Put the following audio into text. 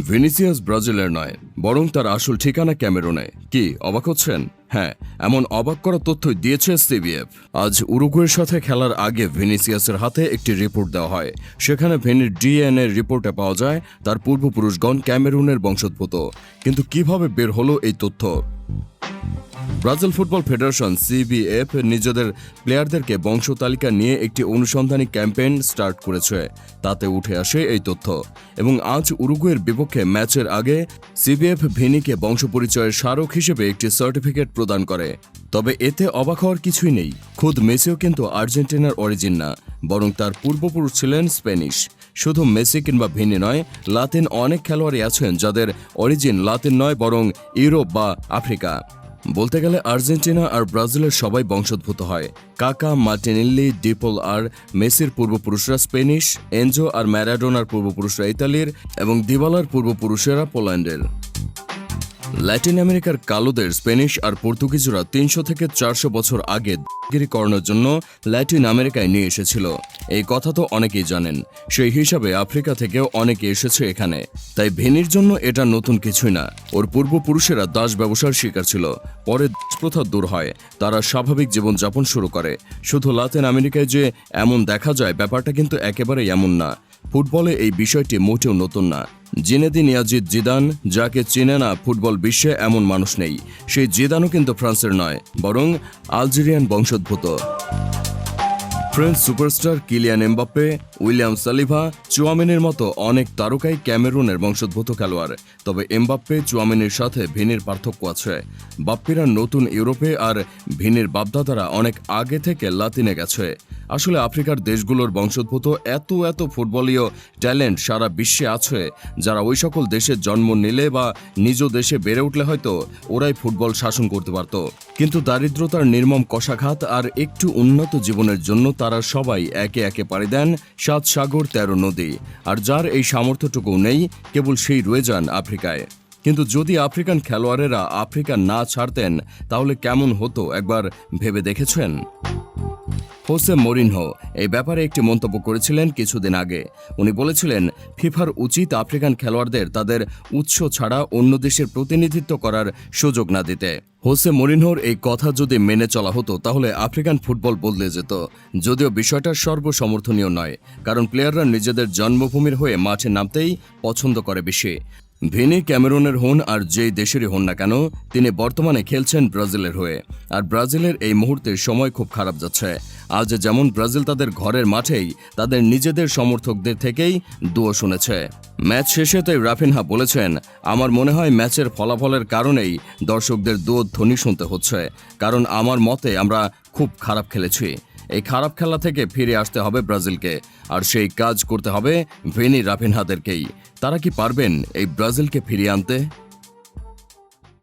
Vinicius ব্রাজিলের নয়, বরং তার আসল ঠিকানা ক্যামেরুনে। কি, অবাক হচ্ছেন? হ্যাঁ এমন অবাক করা তথ্য দিয়েছে সিবিএফ। আজ উরুগুয়ের সাথে খেলার আগে ভেনিসিয়াসের হাতে একটি রিপোর্ট দেওয়া হয়। সেখানে ভেনির ডিএনএ রিপোর্টে পাওয়া যায়, তার পূর্বপুরুষগণ ক্যামেরুনের বংশোদ্ভূত। কিন্তু কীভাবে বের হলো এই তথ্য? ব্রাজিল ফুটবল ফেডারেশন সিবিএফ নিজেদের প্লেয়ারদেরকে বংশ তালিকা নিয়ে একটি অনুসন্ধানী ক্যাম্পেইন স্টার্ট করেছে। তাতে উঠে আসে এই তথ্য। এবং আজ উরুগুয়ের বিপক্ষে ম্যাচের আগে সিবিএফ ভিনিকে বংশ পরিচয়ের স্মারক হিসেবে একটি সার্টিফিকেট প্রদান করে। তবে এতে অবাক হওয়ার কিছুই নেই। খুদ মেসিও কিন্তু আর্জেন্টিনার অরিজিন না, বরং তার পূর্বপুরুষ ছিলেন স্প্যানিশ। শুধু মেসি কিংবা ভিনি নয়, লাতিন অনেক খেলোয়াড়ই আছেন যাদের অরিজিন লাতিন নয়, বরং ইউরোপ বা আফ্রিকা। বলতে গেলে আর্জেন্টিনা আর ব্রাজিলের সবাই বংশোদ্ভূত হয়। কাকা মার্টিনেল্লি ডিপল আর, মেসির পূর্বপুরুষরা স্পেনিশ, এনজো আর ম্যারাডোনার পূর্বপুরুষরা ইতালির এবং দিবালার পূর্বপুরুষেরা পোল্যান্ডের। ল্যাটিন আমেরিকার কালোদের স্পেনিশ আর পর্তুগিজরা তিনশো থেকে চারশো বছর আগে গিরি করানোর জন্য ল্যাটিন আমেরিকায় নিয়ে এসেছিল। এই কথা তো অনেকেই জানেন। সেই হিসাবে আফ্রিকা থেকেও অনেকে এসেছে এখানে। তাই ভেনির জন্য এটা নতুন কিছুই না। ওর পূর্বপুরুষেরা দাস ব্যবসার শিকার ছিল। পরে প্রথা দূর হয়। তারা স্বাভাবিক জীবনযাপন শুরু করে। শুধু লাতিন আমেরিকায় যে এমন দেখা যায়, ব্যাপারটা কিন্তু একেবারেই এমন না। ফুটবলে এই বিষয়টি মোটেও নতুন না। জিনেদিন ইয়াজিদ জিদান, যাকে চেনে না ফুটবল বিশ্বে এমন মানুষ নেই। সেই জিদানও কিন্তু ফ্রান্সের নয়, বরং আলজেরিয়ান বংশোদ্ভূত। French superstar Kylian Mbappe William Saliba, চুয়ামিনের মতো অনেক তারকাই ক্যামেরুনের বংশোদ্ভূত খেলোয়াড়। তবে এমবাপ্পে, চুয়ামিনের সাথে ভিনের পার্থক্য আছে। বাপ্পিরা নতুন ইউরোপে আর ভিনের বাপদাদারা অনেক আগে থেকে লাতিনে গেছে। আসলে আফ্রিকার দেশগুলোর বংশোদ্ভূত এত এত ফুটবলীয় ট্যালেন্ট সারা বিশ্বে আছে, যারা ওই সকল দেশে জন্ম নিলে বা নিজ দেশে বেড়ে উঠলে হয়তো ওরাই ফুটবল শাসন করতে পারত। কিন্তু দারিদ্রতার নির্মম কষাঘাত আর একটু উন্নত জীবনের জন্য তারা সবাই একে একে পাড়ি দেন সাত সাগর, তেরো নদী। আর যার এই সামর্থ্যটুকু নেই, কেবল সেই রয়ে যান আফ্রিকায়। কিন্তু যদি আফ্রিকান খেলোয়াড়েরা আফ্রিকা না ছাড়তেন, তাহলে কেমন হতো একবার ভেবে দেখেছেন? হোসে মরিনহো এই ব্যাপারে একটি মন্তব্য করেছিলেন কিছুদিন আগে। উনি বলেছিলেন, ফিফার উচিত আফ্রিকান খেলোয়াড়দের তাদের উৎস ছাড়া অন্য দেশের প্রতিনিধিত্ব করার সুযোগ না দিতে। হোসে মরিনহোর এই কথা যদি মেনে চলা হতো, তাহলে আফ্রিকান ফুটবল বদলে যেত। যদিও বিষয়টা সর্বসমর্থনীয় নয়, কারণ প্লেয়াররা নিজেদের জন্মভূমির হয়ে মাঠে নামতেই পছন্দ করে বেশি। ভিনি ক্যামেরুনের হন আর যেই দেশেরই হন না কেন, তিনি বর্তমানে খেলছেন ব্রাজিলের হয়ে। আর ব্রাজিলের এই মুহূর্তে সময় খুব খারাপ যাচ্ছে। আজ যেমন ব্রাজিল তাদের ঘরের মাঠেই তাদের নিজেদের সমর্থকদের থেকেই দুয়ো শুনেছে। ম্যাচ শেষে তাই রাফিনহা বলেছেন, আমার মনে হয় ম্যাচের ফলাফলের কারণেই দর্শকদের দুয়ো ধ্বনি শুনতে হচ্ছে। কারণ আমার মতে আমরা খুব খারাপ খেলেছি। এই খারাপ খেলা থেকে ফিরে আসতে হবে ব্রাজিলকে। আর সেই কাজ করতে হবে ভেনি রাফিনহাদেরকেই। তারা কি পারবেন এই ব্রাজিলকে ফিরিয়ে আনতে?